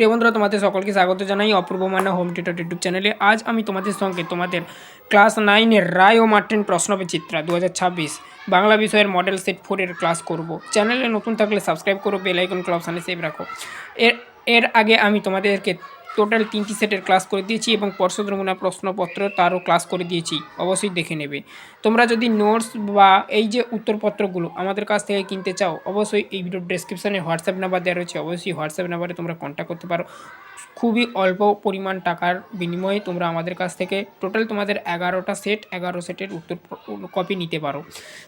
প্রিয় বন্ধুরা, তোমাদের সকলকে স্বাগত জানাই Apurba Manna home tutor YouTube চ্যানেলে। আজ আমি তোমাদের সঙ্গে তোমাদের ক্লাস নাইনের রায় ও মার্টিন প্রশ্নবিচিত্রা দু হাজার ছাব্বিশ বাংলা বিষয়ের মডেল সেট ফোরের ক্লাস করব। চ্যানেলে নতুন থাকলে সাবস্ক্রাইব করো, বেল আইকন ক্লাব সামনে সেভ রাখো। এর এর আগে আমি তোমাদেরকে টোটাল তিনটি সেটের ক্লাস করে দিয়েছি এবং পর্ষদ নমুনা প্রশ্নপত্র তারও ক্লাস করে দিয়েছি, অবশ্যই দেখে নেবে। তোমরা যদি নোটস বা এই যে উত্তরপত্রগুলো আমাদের কাছ থেকে কিনতে চাও, অবশ্যই এই ভিডিওর ডেসক্রিপশানে হোয়াটসঅ্যাপ নাম্বার দেওয়া রয়েছে। অবশ্যই হোয়াটসঅ্যাপ নাম্বারে তোমরা কন্ট্যাক্ট করতে পারো। খুবই অল্প পরিমাণ টাকার বিনিময়ে তোমরা আমাদের কাছ থেকে টোটাল তোমাদের এগারোটা সেট এগারো সেটের উত্তর কপি নিতে পারো।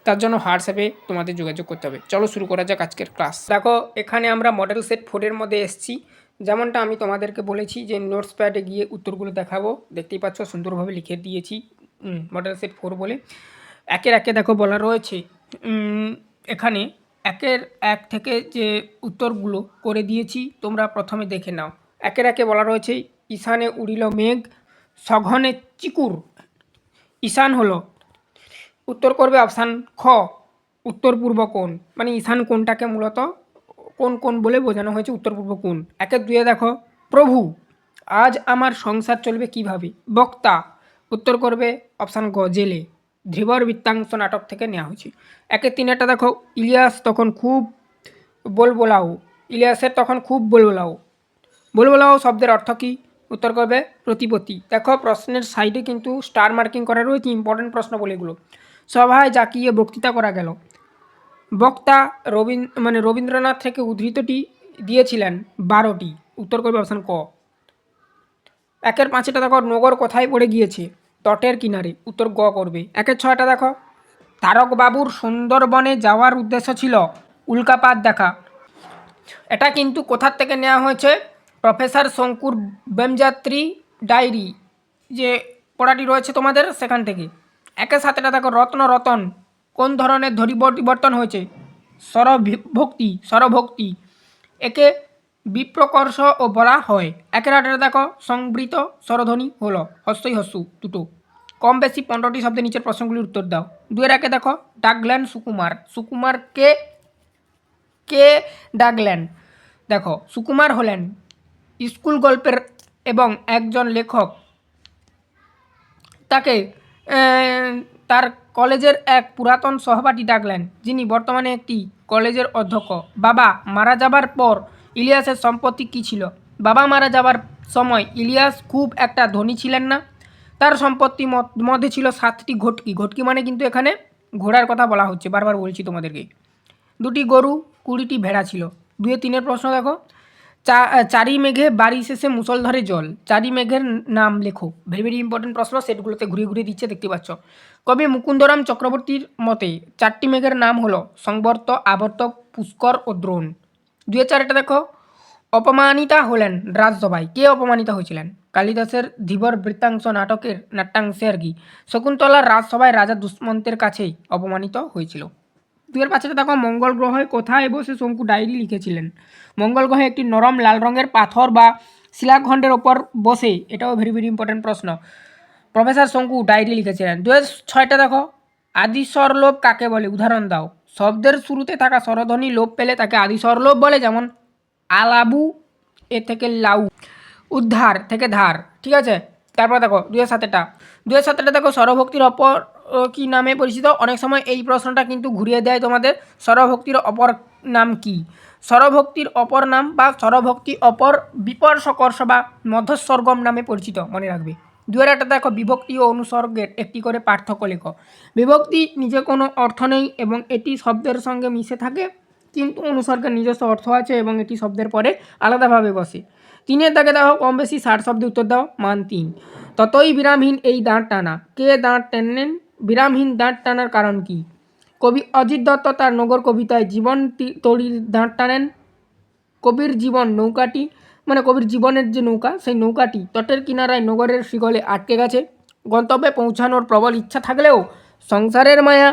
তার জন্য হোয়াটসঅ্যাপে তোমাদের যোগাযোগ করতে হবে। চলো শুরু করা যাক আজকের ক্লাস দেখো, এখানে আমরা মডেল সেট ফোরের মধ্যে এসেছি। যেমনটা আমি তোমাদেরকে বলেছি যে নোটস প্যাডে গিয়ে উত্তরগুলো দেখাবো, দেখতেই পাচ্ছ সুন্দরভাবে লিখে দিয়েছি মডেল সেট ফোর বলে। একের একে দেখো বলা রয়েছে এখানে একের এক থেকে যে উত্তরগুলো করে দিয়েছি, তোমরা প্রথমে দেখে নাও। একের একে বলা রয়েছে, ঈশানে উড়িল মেঘ, সঘনে চিকুর। ঈশান হলো, উত্তর করবে অপশান খ, উত্তর পূর্ব কোণ। মানে ঈশান কোণটাকে মূলত কোন কোন বলে বোঝানো হয়েছে, উত্তর পূর্ব কোণ একের দুয়ে দেখো। প্রভু, আজ আমার সংসার চলবে কীভাবে? বক্তা, উত্তর করবে অপশান গ, জেলে। ধ্রুবর বৃত্তাংশ নাটক থেকে নেওয়া হয়েছে। একের তিনেরটা দেখো, ইলিয়াস তখন খুব বলবোলাও। ইলিয়াসের তখন খুব বলবোলাও। বলবোলাও শব্দের অর্থ কী? উত্তর করবে প্রতিপত্তি। দেখো, প্রশ্নের সাইডে কিন্তু স্টার মার্কিং করা রয়েছে ইম্পর্টেন্ট প্রশ্ন বলে এগুলো। সভায় জাকিয়ে বক্তৃতা করা গেল। বক্তা রবীন্দ্র মানে রবীন্দ্রনাথ থেকে উদ্ধৃতটি দিয়েছিলেন বারোটি। উত্তর করবে অপশান ক। একের পাঁচটা দেখো, নগর কোথায় পড়ে গিয়েছে? তটের কিনারে। উত্তর গ করবে। একের ছয়টা দেখো। তারকবাবুর সুন্দরবনে যাওয়ার উদ্দেশ্য ছিল উল্কাপাত দেখা। এটা কিন্তু কোথার থেকে নেওয়া হয়েছে? প্রফেসর শঙ্কুর ব্যামযাত্রী ডায়েরি। যে পড়াটি রয়েছে তোমাদের সেখান থেকে। একের সাথেটা দেখো রত্ন রতন কোন ধরনের ধরি পরিবর্তন হয়েছে? স্বরভক্তি স্বরভক্তি একে বিপ্রকর্ষ ও বলা হয়। একের আটের দেখো, সংবৃত স্বরধ্বনি হলো হস্যই হস্যু দুটো। কম বেশি পনেরোটি শব্দের নিচের প্রশ্নগুলির উত্তর দাও। দুয়ের একে দেখো, ডাকলেন সুকুমার। সুকুমার কে? কে ডাকলেন? দেখো, সুকুমার হলেন স্কুল গল্পের এবং একজন লেখক। তাকে তার কলেজের এক পুরাতন সহপাঠী ডাকলেন, যিনি বর্তমানে একটি কলেজের অধ্যক্ষ। বাবা, মারা যাবার পর ইলিয়াসের সম্পত্তি কী ছিল? বাবা মারা যাবার সময় ইলিয়াস খুব একটা ধনী ছিলেন না। তার সম্পত্তি মধ্যে ছিল সাতটি ঘটকি। ঘটকি মানে কিন্তু এখানে ঘোড়ার কথা বলা হচ্ছে। বারবার বলছি তোমাদেরকে। দুটি গরু, কুড়িটি ভেড়া ছিল। দুয়ে তিনের প্রশ্ন দেখো। চা চারি মেঘে বাড়ি শেষে মুসলধারে জল। চারি মেঘের নাম লেখো। ভেরি ভেরি ইম্পর্টেন্ট প্রশ্ন সেটগুলোতে ঘুরিয়ে ঘুরিয়ে দিচ্ছে, দেখতে পাচ্ছ। কবি মুকুন্দরাম চক্রবর্তীর মতে, চারটি মেঘের নাম হলো সংবর্ত আবর্ত পুষ্কর ও দ্রোণ। দুয়ে চারটা দেখো। অপমানিতা হলেন রাজসভায়। কে অপমানিত হয়েছিলেন? কালিদাসের ধীবর বৃত্তাংশ নাটকের নাট্যাংশে আর কি। শকুন্তলার রাজসভায় রাজা দুষ্মন্তের কাছেই অপমানিত হয়েছিল। দুয়ের পাঁচটা দেখো মঙ্গল গ্রহে কোথায় বসে শঙ্কু ডায়েরি লিখেছিলেন। মঙ্গল গ্রহে একটি নরম লাল রঙের পাথর বা শিলাখণ্ডের ওপর বসে, এটাও ভেরি ভেরি ইম্পর্টেন্ট প্রশ্ন। প্রফেসর শঙ্কু ডায়েরি লিখেছিলেন। দুয়ের ছয়টা দেখো আদিস্বর লোভ কাকে বলে? উদাহরণ দাও। শব্দের শুরুতে থাকা স্বরধ্বনি লোপ পেলে তাকে আদিস্বর লোভ বলে, যেমন আলাবু, এ থেকে লাউ, উদ্ধার থেকে ধার, ঠিক আছে? তারপর দেখো, দুয়ের সাথেটা দুয়ের সাথেটা দেখো, স্বরভক্তির অপর কি নামে পরিচিত? অনেক সময় এই প্রশ্নটা কিন্তু ঘুরিয়ে দেয় তোমাদের। স্বরভক্তির অপর নাম কি? স্বরভক্তির অপর নাম বা স্বরভক্তি অপর বিপর্শকর্ষ বা মধ্যস্বর্গম নামে পরিচিত, মনে রাখবে। দুয়ের একটা দেখো, বিভক্তি ও অনুসর্গের একটি করে পার্থক্য লেখ। বিভক্তি নিজে কোনো অর্থ নেই এবং এটি শব্দের সঙ্গে মিশে থাকে, কিন্তু অনুসর্গের নিজস্ব অর্থ আছে এবং এটি শব্দের পরে আলাদাভাবে বসে। তিনের দাগে দেখো, কম বেশি ষাট শব্দে উত্তর দাও, মান তিন। ততই বিরামহীন এই দাঁত টানা। কে দাঁত টেনেন? বিরামহীন দাঁত টানার কারণ কি? কবি অজিত দত্ত তার নগর কবিতায় জীবন তড়ির দাঁত টানেন। কবির জীবন নৌকাটি মানে কবির জীবনের যে নৌকা, সেই নৌকাটি তটের কিনারায় নগরের শিগলে আটকে গেছে। গন্তব্যে পৌঁছানোর প্রবল ইচ্ছা থাকলেও সংসারের মায়া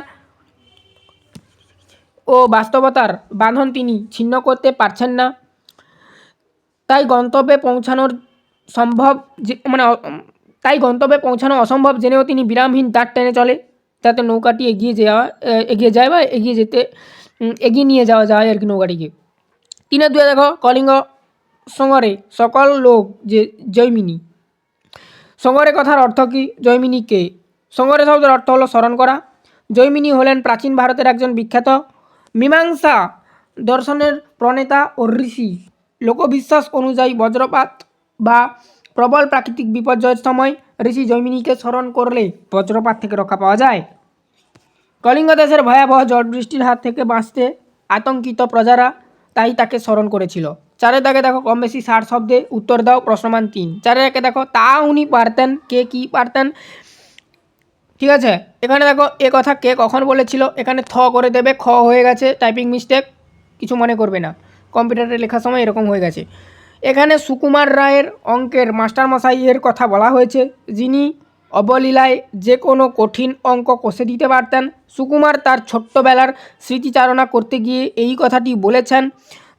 ও বাস্তবতার বাঁধন তিনি ছিন্ন করতে পারছেন না। তাই গন্তব্যে পৌঁছানোর সম্ভব মানে তাই গন্তব্যে পৌঁছানো অসম্ভব। জেনেও তিনি বিরামহীন দাঁড় টেনে চলে। যাতে নৌকাটি এগিয়ে যাওয়া এগিয়ে যায় বা এগিয়ে যেতে এগিয়ে নিয়ে যাওয়া যায় আর কি নৌকাটিকে। তিনের দুয়ে দেখো, কলিঙ্গ সঙ্গরে সকল লোক যে, জৈমিনী। সঙ্গরে কথার অর্থ কী? জৈমিনী কে? সঙ্গরে শব্দের অর্থ হলো স্মরণ করা। জৈমিনী হলেন প্রাচীন ভারতের একজন বিখ্যাত মীমাংসা দর্শনের প্রণেতা ও ঋষি। লোকবিশ্বাস অনুযায়ী বজ্রপাত বা প্রবল প্রাকৃতিক বিপর্যয়ের সময় ঋষি জৈমিনীকে স্মরণ করলে বজ্রপাত থেকে রক্ষা পাওয়া যায়। কলিঙ্গ দেশের ভয়াবহ ঝড় বৃষ্টির হাত থেকে বাঁচতে আতঙ্কিত প্রজারা তাই তাকে স্মরণ করেছিল। চারের দাগে দেখো কম বেশি ষাট শব্দে উত্তর দাও প্রশ্নমান তিন। চারের একে দেখো তা উনি পারতেন, কে কি পারতেন। ঠিক আছে? এখানে দেখো এ কথা কে কখন বলেছিল, এখানে থ করে দেবে, খ হয়ে গেছে, টাইপিং মিস্টেক, কিছু মনে করবে না। কম্পিউটারে লেখার সময় এরকম হয়ে গেছে। এখানে সুকুমার রায়ের অঙ্কের মাস্টারমশাইয়ের কথা বলা হয়েছে, যিনি অবলীলায় যে কোনো কঠিন অঙ্ক কষে দিতে পারতেন। সুকুমার তার ছোট্টবেলার স্মৃতিচারণা করতে গিয়ে এই কথাটি বলেছেন,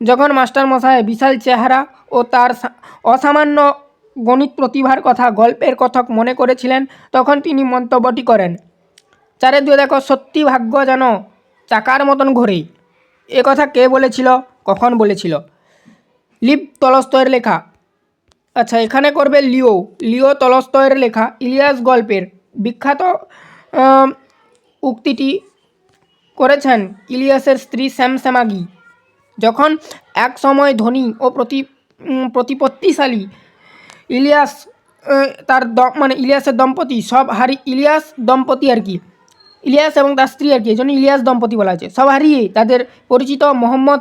যখন মাস্টারমশাই বিশাল চেহারা ও তার অসামান্য গণিত প্রতিভার কথা গল্পের কথক মনে করেছিলেন, তখন তিনি মন্তব্যটি করেন চারে দুয়ে দেখো সত্যি ভাগ্য যেন চাকার মতন ঘোরে। এ কথা কে বলেছিল? কখন বলেছিল? লিপ তলস্তয়ের লেখা। আচ্ছা এখানে করবে লিও। লিও তলস্তয়ের লেখা, ইলিয়াস গল্পের। বিখ্যাত উক্তিটি করেছেন ইলিয়াসের স্ত্রী শ্যামশ্যামাগি যখন এক সময় ধনী ও প্রতি প্রতিপত্তিশালী ইলিয়াস তার মানে ইলিয়াসের দম্পতি, সব হারি, ইলিয়াস দম্পতি আর কি। ইলিয়াস এবং তার স্ত্রী আর কি এই জন্য ইলিয়াস দম্পতি বলা হয়েছে। সব হারিয়ে তাদের পরিচিত মোহাম্মদ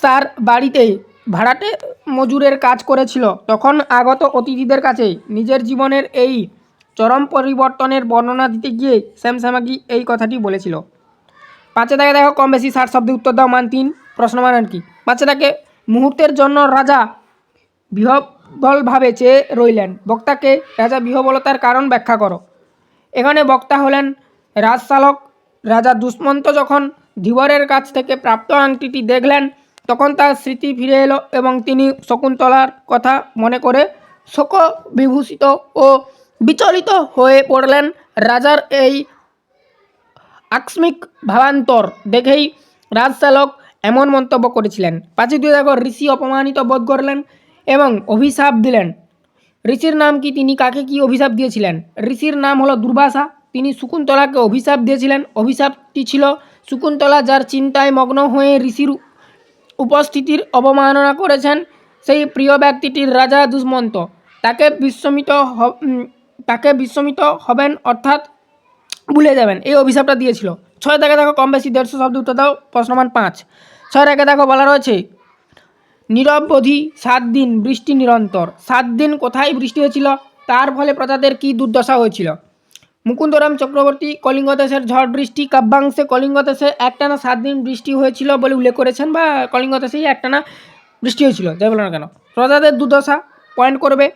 স্যার বাড়িতে ভাড়াটে মজুরের কাজ করেছিল। তখন আগত অতিথিদের কাছে নিজের জীবনের এই চরম পরিবর্তনের বর্ণনা দিতে গিয়ে স্যামস্যামাগি এই কথাটি বলেছিল। পাঁচে দাগে দেখো, কম বেশি ষাট শব্দে উত্তর দাও, মান তিন। প্রশ্নমান আর কি? পাঁচে মুহূর্তের জন্য রাজা বিহবলভাবে চেয়ে রইলেন। বক্তাকে রাজা বিহবলতার কারণ ব্যাখ্যা করো। এখানে বক্তা হলেন রাজশালক রাজা দুষ্মন্ত যখন ধীবরের কাছ থেকে প্রাপ্ত আংটিটি দেখলেন তখন তার স্মৃতি ফিরে এলো এবং তিনি শকুন্তলার কথা মনে করে শোক বিভূষিত ও বিচলিত হয়ে পড়লেন। রাজার এই আকস্মিক ভাবান্তর দেখেই রাজশালক এমন মন্তব্য করেছিলেন। দুই দেখো ঋষি অপমানিত বোধ করলেন এবং অভিশাপ দিলেন। ঋষির নাম কি তিনি কাকে কি অভিশাপ দিয়েছিলেন? ঋষির নাম হলো দুর্বাসা তিনি শকুন্তলাকে অভিশাপ দিয়েছিলেন। অভিশাপটি ছিল শকুন্তলা যার চিন্তায় মগ্ন হয়ে ঋষির উপস্থিতির অবমাননা করেছেন সেই প্রিয় ব্যক্তিটির রাজা দুষ্মন্ত। তাকে বিস্মিত তাকে বিস্মিত হবেন অর্থাৎ ভুলে যাবেন। এই অভিশাপটা দিয়েছিল। ছয় থেকে দেখো, কম বেশি দেড়শো শব্দ উত্তর দাও, প্রশ্নমান পাঁচ। ছয় থেকে দেখো, বলা রয়েছে নিরবধি সাত দিন বৃষ্টি নিরন্তর। সাত দিন কোথায় বৃষ্টি হয়েছিল? তার ফলে প্রজাদের কী দুর্দশা হয়েছিল? মুকুন্দরাম চক্রবর্তী কলিঙ্গ দেশের ঝড় বৃষ্টি, কাব্যাংশে কলিঙ্গ দেশে একটানা সাত দিন বৃষ্টি হয়েছিল বলে উল্লেখ করেছেন বা কলিঙ্গ দেশেই একটানা বৃষ্টি হয়েছিল, যাই বলো না কেন? প্রজাদের দুর্দশা পয়েন্ট করবে।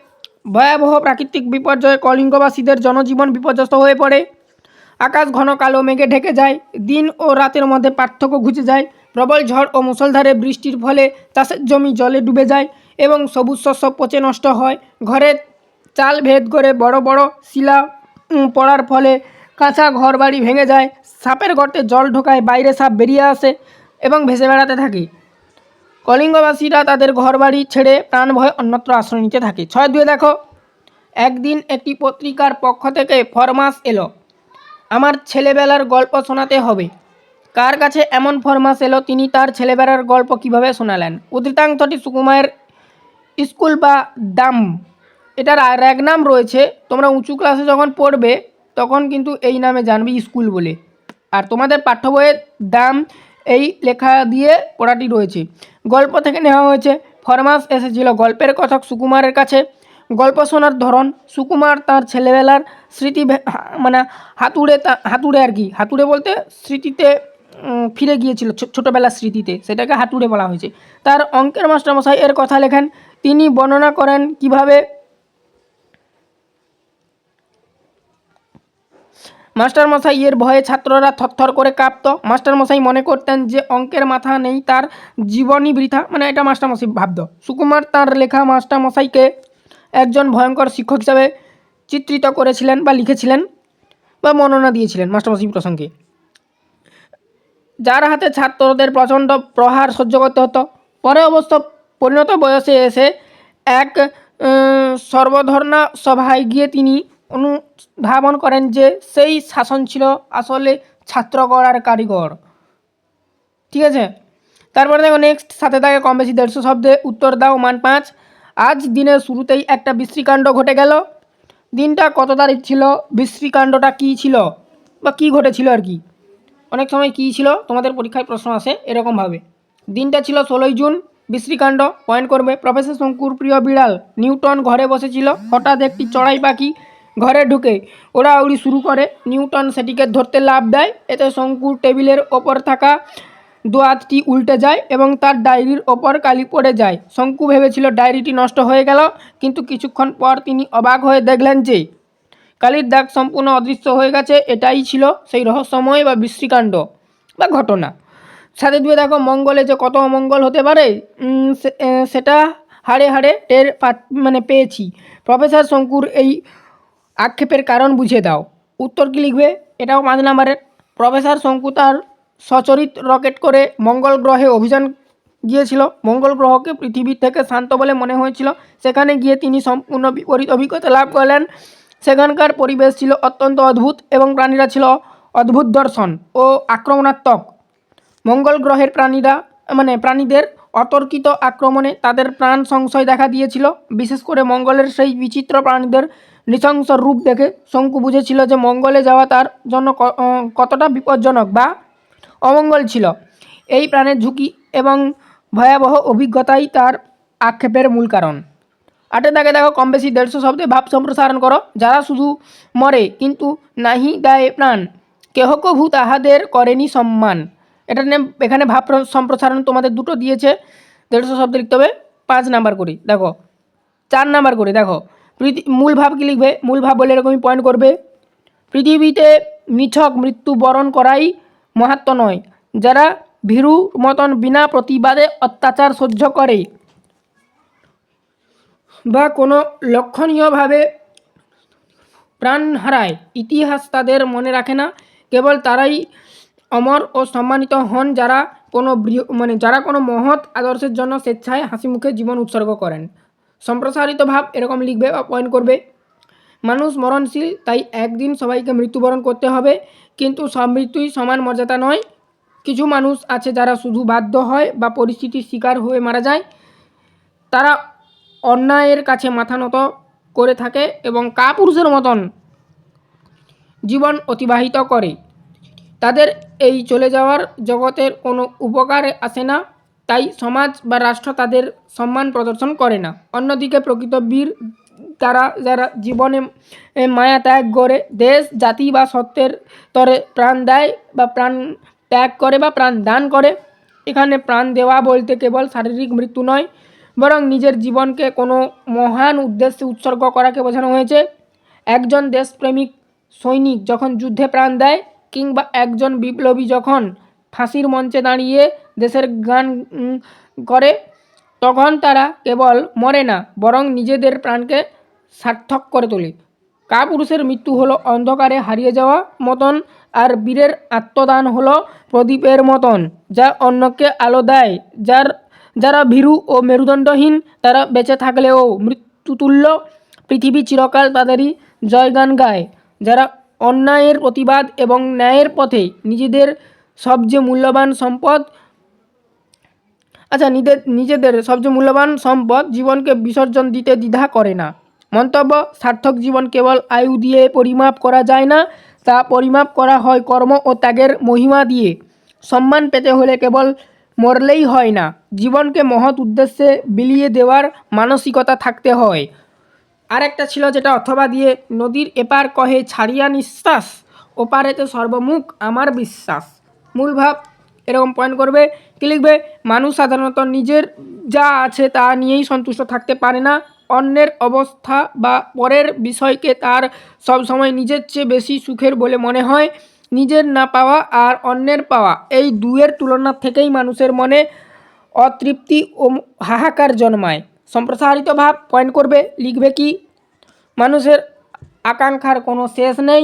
ভয়াবহ প্রাকৃতিক বিপর্যয়ে কলিঙ্গবাসীদের জনজীবন বিপর্যস্ত হয়ে পড়ে। আকাশ ঘন কালো মেঘে ঢেকে যায়, দিন ও রাতের মধ্যে পার্থক্য ঘুচে যায়। প্রবল ঝড় ও মুষলধারে বৃষ্টির ফলে চাষের জমি জলে ডুবে যায় এবং সবুজ শস্য পচে নষ্ট হয়। ঘরের চাল ভেদ করে বড় বড় শিলা পড়ার ফলে কাঁচা ঘর বাড়ি ভেঙে যায়, সাপের গর্তে জল ঢোকায়, বাইরে সাপ বেরিয়ে আসে এবং ভেসে বেড়াতে থাকে। কলিঙ্গবাসীরা তাদের ঘরবাড়ি ছেড়ে প্রাণ ভয়ে অন্যত্র আশ্রয় নিতে থাকে। ছয় দুয়ে দেখো, একদিন একটি পত্রিকার পক্ষ থেকে ফরমাস এলো, আমার ছেলেবেলার গল্প শোনাতে হবে। কার কাছে এমন ফরমাস এলো তিনি তার ছেলেবেলার গল্প কীভাবে শোনালেন? উদ্ধৃতাংশটি সুকুমারের স্কুল বা দাম। এটার আর নাম রয়েছে। তোমরা উঁচু ক্লাসে যখন পড়বে, তখন কিন্তু এই নামে জানবে স্কুল বলে। আর তোমাদের পাঠ্য বইয়ের দাম এই লেখা দিয়ে পড়াটি রয়েছে। গল্প থেকে নেওয়া হয়েছে, ফরমাস এসেছিল গল্পের কথক সুকুমারের কাছে। গল্প শোনার ধরন, সুকুমার তার ছেলেবেলার স্মৃতি মানে হাতুড়ে হাতুড়ে আর কি। হাতুড়ে বলতে স্মৃতিতে ফিরে গিয়েছিল ছোটবেলার স্মৃতিতে, সেটাকে হাতুড়ে বলা হয়েছে। তার অঙ্কের মাস্টারমশাই এর কথা লেখেন, তিনি বর্ণনা করেন কীভাবে মাস্টারমশাই এর ভয়ে ছাত্ররা থরথর করে কাঁপতো। মাস্টারমশাই মনে করতেন যে অঙ্কের মাথা নেই, তার জীবনই বৃথা। মানে এটা মাস্টারমশাই ভাবত। সুকুমার তার লেখা মাস্টারমশাইকে একজন ভয়ঙ্কর শিক্ষক হিসাবে চিত্রিত করেছিলেন বা লিখেছিলেন বা বর্ণনা দিয়েছিলেন মাস্টারমশাই প্রসঙ্গে। যার হাতে ছাত্রদের প্রচণ্ড প্রহার সহ্য করতে হতো। পরে অবশ্য পরিণত বয়সে এসে এক সর্বধর্ণা সভায় গিয়ে তিনি অনুধাবন করেন যে সেই শাসন ছিল আসলে ছাত্র গড়ার কারিগর। ঠিক আছে? তারপরে দেখো নেক্সট সাথে থাকে কম বেশি দেড়শো শব্দে উত্তর দাও মান পাঁচ। আজ দিনের শুরুতেই একটা বিশ্রীকাণ্ড ঘটে গেল। দিনটা কত তারিখ ছিল? বিশ্রীকাণ্ডটা কী ছিল? বা কী ঘটেছিল আর কি? অনেক সময় কী ছিল? তোমাদের পরীক্ষায় প্রশ্ন আসে এরকমভাবে। দিনটা ছিল ষোলোই জুন, বিশ্রীকাণ্ড পয়েন্ট করবে। প্রফেসর শঙ্কুর প্রিয় বিড়াল নিউটন ঘরে বসেছিল। হঠাৎ একটি চড়াই পাখি ঘরে ঢুকে। ওড়াউড়ি শুরু করে। নিউটন সেটিকে ধরতে লাভ দেয়। এতে শঙ্কুর টেবিলের ওপর থাকা দোয়াতটি উল্টে যায় এবং তার ডায়েরির ওপর কালি পড়ে যায়। শঙ্কু ভেবেছিল ডায়েরিটি নষ্ট হয়ে গেল, কিন্তু কিছুক্ষণ পর তিনি অবাক হয়ে দেখলেন যে, কালির দাগ সম্পূর্ণ অদৃশ্য হয়ে গেছে। এটাই ছিল সেই রহস্যময় বা বিশ্রীকাণ্ড বা ঘটনা। সাথে দুয়ে দেখো, মঙ্গলে যে কত অমঙ্গল হতে পারে সেটা হাড়ে হাড়ে টের মানে পেয়েছি। প্রফেসর শঙ্কুর এই আক্ষেপের কারণ বুঝিয়ে দাও। উত্তর কি লিখবে? এটাও পাঁচ নাম্বারের। প্রফেসর শঙ্কু তার সচরিত রকেট করে মঙ্গল গ্রহে অভিযান গিয়েছিল। মঙ্গল গ্রহকে পৃথিবীর থেকে শান্ত বলে মনে হয়েছিল। সেখানে গিয়ে তিনি সম্পূর্ণ বিপরীত অভিজ্ঞতা লাভ করলেন। সেখানকার পরিবেশ ছিল অত্যন্ত অদ্ভুত এবং প্রাণীরা ছিল অদ্ভুত দর্শন ও আক্রমণাত্মক। মঙ্গল গ্রহের প্রাণীরা মানে প্রাণীদের অতর্কিত আক্রমণে তাদের প্রাণ সংশয় দেখা দিয়েছিল। বিশেষ করে মঙ্গলের সেই বিচিত্র প্রাণীদের নৃশংস রূপ দেখে শঙ্কু বুঝেছিল যে মঙ্গলে যাওয়া তার জন্য কতটা বিপজ্জনক বা অমঙ্গল ছিল। এই প্রাণের ঝুঁকি এবং ভয়াবহ অভিজ্ঞতাই তার আক্ষেপের মূল কারণ। আটে দাগে দেখো, কম বেশি দেড়শো শব্দে ভাব সম্প্রসারণ করো। যারা শুধু মরে, কিন্তু নাহি দেয় প্রাণ, কেহ কভু তাহাদের করেনি সম্মান। এটা নিয়ে এখানে ভাব সম্প্রসারণ তোমাদের দুটো দিয়েছে। দেড়শো শব্দ লিখতে হবে, পাঁচ নাম্বার করে, দেখো। চার নাম্বার করে, দেখো। মূল ভাব কি লিখবে? মূল ভাব বলে এরকমই পয়েন্ট করবে। পৃথিবীতে নিছক মৃত্যু বরণ করাই মাহাত্ম নয়। যারা ভীরু মতন বিনা প্রতিবাদে অত্যাচার সহ্য করে বা কোনো লক্ষণীয়ভাবে প্রাণ হারায়, ইতিহাস তাদের মনে রাখে না। কেবল তারাই অমর ও সম্মানিত হন যারা কোনো মানে যারা কোনো মহৎ আদর্শের জন্য স্বেচ্ছায় হাসি মুখে জীবন উৎসর্গ করেন। সম্প্রসারিত ভাব এরকম লিখবে বা পয়েন্ট করবে। মানুষ মরণশীল, তাই একদিন সবাইকে মৃত্যুবরণ করতে হবে। কিন্তু সব মৃত্যুই সমান মর্যাদা নয়। কিছু মানুষ আছে যারা শুধু বাধ্য হয় বা পরিস্থিতির শিকার হয়ে মারা যায়। তারা অন্যায়ের কাছে মাথা নত করে থাকে এবং কাপুরুষের মতন জীবন অতিবাহিত করে। তাদের এই চলে যাওয়ার জগতের কোনো উপকারে আসে না। তাই সমাজ বা রাষ্ট্র তাদের সম্মান প্রদর্শন করে না। অন্যদিকে প্রকৃত বীর তারা যারা জীবনে মায়া ত্যাগ করে দেশ, জাতি বা সত্যের তরে প্রাণ দেয় বা প্রাণ ত্যাগ করে বা প্রাণ দান করে, এখানে প্রাণ দেওয়া বলতে কেবল শারীরিক মৃত্যু নয়, বরং নিজের জীবনকে কোনো মহান উদ্দেশ্যে উৎসর্গ করাকে বোঝানো হয়েছে। একজন দেশপ্রেমিক সৈনিক যখন যুদ্ধে প্রাণ দেয় কিংবা একজন বিপ্লবী যখন ফাঁসির মঞ্চে দাঁড়িয়ে দেশের গান করে, তখন তারা কেবল মরে না, বরং নিজেদের প্রাণকে সার্থক করে তোলে। কাপুরুষের মৃত্যু হলো অন্ধকারে হারিয়ে যাওয়া মতন, আর বীরের আত্মদান হলো প্রদীপের মতন, যা অন্যকে আলো দেয়। যার, যারা ভীরু ও মেরুদণ্ডহীন, তারা বেঁচে থাকলেও মৃত্যুতুল্য পৃথিবী চিরকাল তাদেরই জয়গান গায়। যারা অন্যায়ের প্রতিবাদ এবং ন্যায়ের পথে নিজেদের সবচেয়ে মূল্যবান সম্পদ আচ্ছা নিজেদের নিজেদের সবচেয়ে মূল্যবান সম্পদ জীবনকে বিসর্জন দিতে দ্বিধা করে না। মন্তব্য, সার্থক জীবন কেবল আয়ু দিয়ে পরিমাপ করা যায় না, তা পরিমাপ করা হয় কর্ম ও ত্যাগের মহিমা দিয়ে। সম্মান পেতে হলে কেবল মরলেই হয় না, জীবনকে মহৎ উদ্দেশ্যে বিলিয়ে দেওয়ার মানসিকতা থাকতে হয়। আরেকটা ছিল যেটা অথবা দিয়ে, নদীর এপার কহে ছাড়িয়া নিঃশ্বাস, ওপারেতে সর্বমুখ আমার বিশ্বাস। মূল ভাব এরকম পয়েন্ট করবে, কি লিখবে? মানুষ সাধারণত নিজের যা আছে তা নিয়েই সন্তুষ্ট থাকতে পারে না। অন্যের অবস্থা বা পরের বিষয়কে তার সব সময় নিজের চেয়ে বেশি সুখের বলে মনে হয়। নিজের না পাওয়া আর অন্যের পাওয়া, এই দুয়ের তুলনা থেকেই মানুষের মনে অতৃপ্তি ও হাহাকার জন্মায়। সম্প্রসারিত ভাব পয়েন্ট করবে, লিখবে কি? মানুষের আকাঙ্ক্ষার কোনো শেষ নেই।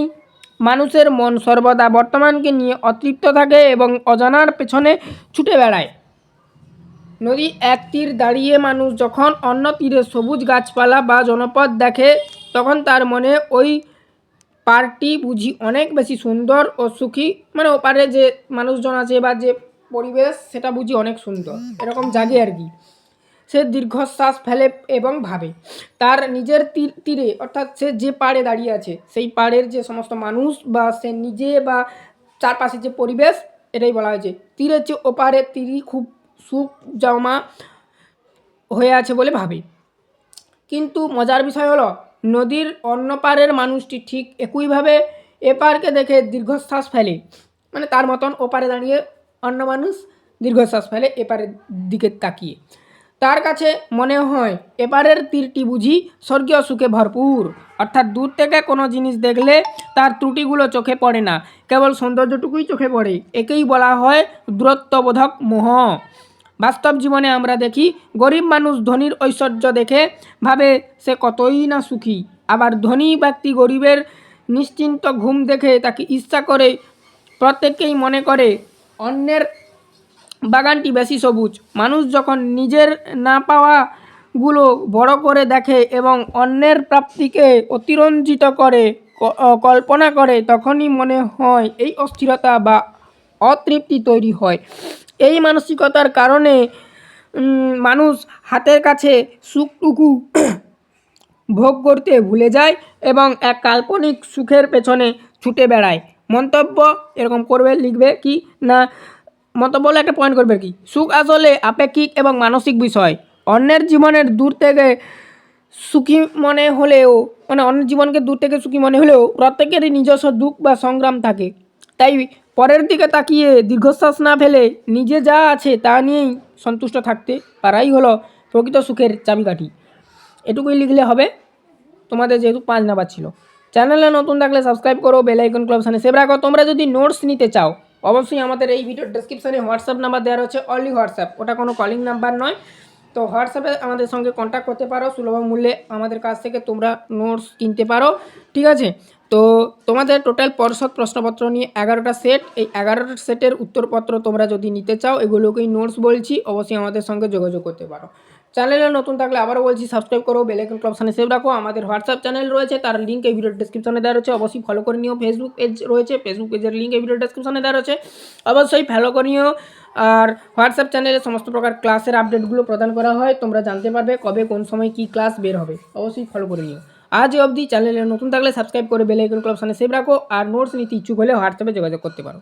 মানুষের মন সর্বদা বর্তমানকে নিয়ে অতৃপ্ত থাকে এবং অজানার পেছনে ছুটে বেড়ায়। নদী এক তীর দাঁড়িয়ে মানুষ যখন অন্য তীরে সবুজ গাছপালা বা জনপদ দেখে, তখন তার মনে ওই পার্কটি বুঝি অনেক বেশি সুন্দর ও সুখী। মানে ওপারে যে মানুষজন আছে বা যে পরিবেশ, সেটা বুঝি অনেক সুন্দর। এরকম জাগে আর কি। সে দীর্ঘশ্বাস ফেলে এবং ভাবে। তার নিজের তীর তীরে, অর্থাৎ সে যে পাড়ে দাঁড়িয়ে আছে, সেই পাড়ের যে সমস্ত মানুষ বা সে নিজে বা চারপাশে যে পরিবেশ, এটাই বলা হয়েছে। তীরের যে ওপারে, তীরই খুব সুখ জমা হয়ে আছে বলে ভাবে। কিন্তু মজার বিষয় হলো, নদীর অন্য পারের মানুষটি ঠিক একইভাবে এপারকে দেখে দীর্ঘশ্বাস ফেলে। মানে তার মতন ওপারে দাঁড়িয়ে অন্য মানুষ দীর্ঘশ্বাস ফেলে এপারের দিকে তাকিয়ে। তার কাছে মনে হয় এপারের তীরটি বুঝি স্বর্গীয় সুখে ভরপুর। অর্থাৎ দূর থেকে কোনো জিনিস দেখলে তার ত্রুটিগুলো চোখে পড়ে না। কেবল সৌন্দর্যটুকুই চোখে পড়ে। একেই বলা হয় দূরত্ববোধক মোহ। বাস্তব জীবনে আমরা দেখি, গরিব মানুষ ধনীর ঐশ্বর্য দেখে ভাবে সে কতই না সুখী। আবার ধনী ব্যক্তি গরিবের নিশ্চিন্ত ঘুম দেখে তাকে ঈর্ষা করে, প্রত্যেককেই মনে করে, অন্যের বাগানটি বেশি সবুজ। মানুষ যখন নিজের না পাওয়াগুলো বড় করে দেখে এবং অন্যের প্রাপ্তিকে অতিরঞ্জিত করে কল্পনা করে, তখনই মনে হয় এই অস্থিরতা বা অতৃপ্তি তৈরি হয়। এই মানসিকতার কারণে মানুষ হাতের কাছে সুখটুকু ভোগ করতে ভুলে যায় এবং এক কাল্পনিক সুখের পেছনে ছুটে বেড়ায়। মন্তব্য এরকম করবে, লিখবে কি না? মন্তব্য একটা পয়েন্ট করবে কি? সুখ আসলে আপেক্ষিক এবং মানসিক বিষয়। অন্যের জীবনের দূর থেকে সুখী মনে হলেও মানে অন্য জীবনকে দূর থেকে সুখী মনে হলেও প্রত্যেকেরই নিজস্ব দুঃখ বা সংগ্রাম থাকে। তাই পরের দিকে তাকিয়ে দীর্ঘশ্বাস না ফেলে নিজে যা আছে তা নিয়েই সন্তুষ্ট থাকতে পারাই হলো প্রকৃত সুখের চাবিকাঠি। এটুকুই লিখলে হবে। তোমাদের যেহেতু পাঁচ নাম্বার ছিল। চ্যানেলে নতুন থাকলে সাবস্ক্রাইব করো, বেল আইকন ক্লাব রাখো। তোমরা যদি নোটস নিতে চাও অবশ্যই আমাদের এই ভিডিওর ডেসক্রিপশনে হোয়াটসঅ্যাপ নাম্বার দেওয়া রয়েছে অনলি হোয়াটসঅ্যাপ ওটা কোনো কলিং নাম্বার নয়। তো হোয়াটসঅ্যাপে আমাদের সঙ্গে কন্ট্যাক্ট করতে পারো, সুলভ মূল্যে আমাদের কাছ থেকে তোমরা নোটস কিনতে পারো, ঠিক আছে? তো তোমাদের টোটাল পর্ষদ প্রশ্নপত্র নিয়ে এগারোটা সেট এই এগারোটা সেটের উত্তরপত্র তোমরা যদি নিতে চাও, এগুলোকেই নোটস বলছি। অবশ্যই আমাদের সঙ্গে যোগাযোগ করতে পারো। চ্যানেলে নতুন থাকলে আবারও বলছি সাবস্ক্রাইব করো ক্লাব সামনে সেভ রাখো। আমাদের হোয়াটসঅ্যাপ চ্যানেল রয়েছে, তার লিঙ্ক এই ভিডিও ডিসক্রিপশনে দেওয়া রয়েছে। অবশ্যই ফলো করে নিও ফেসবুক পেজ রয়েছে ফেসবুক পেজের লিঙ্ক এই ভিডিও ডিসক্রিপশনে দেওয়া রয়েছে। অবশ্যই ফলো করে নিও। আর হোয়াটসঅ্যাপ চ্যানেলে সমস্ত প্রকার ক্লাসের আপডেটগুলো প্রদান করা হয়, তোমরা জানতে পারবে কবে কোন সময় কী ক্লাস বের হবে। অবশ্যই ফলো করে নিও। আজ অবধি চ্যানেলে নতুন থাকলে সাবস্ক্রাইব করে ক্লাব সামনে সেভ রাখো। আর নোটস নিতে ইচ্ছুক হলে হোয়াটসঅ্যাপে যোগাযোগ করতে পারো।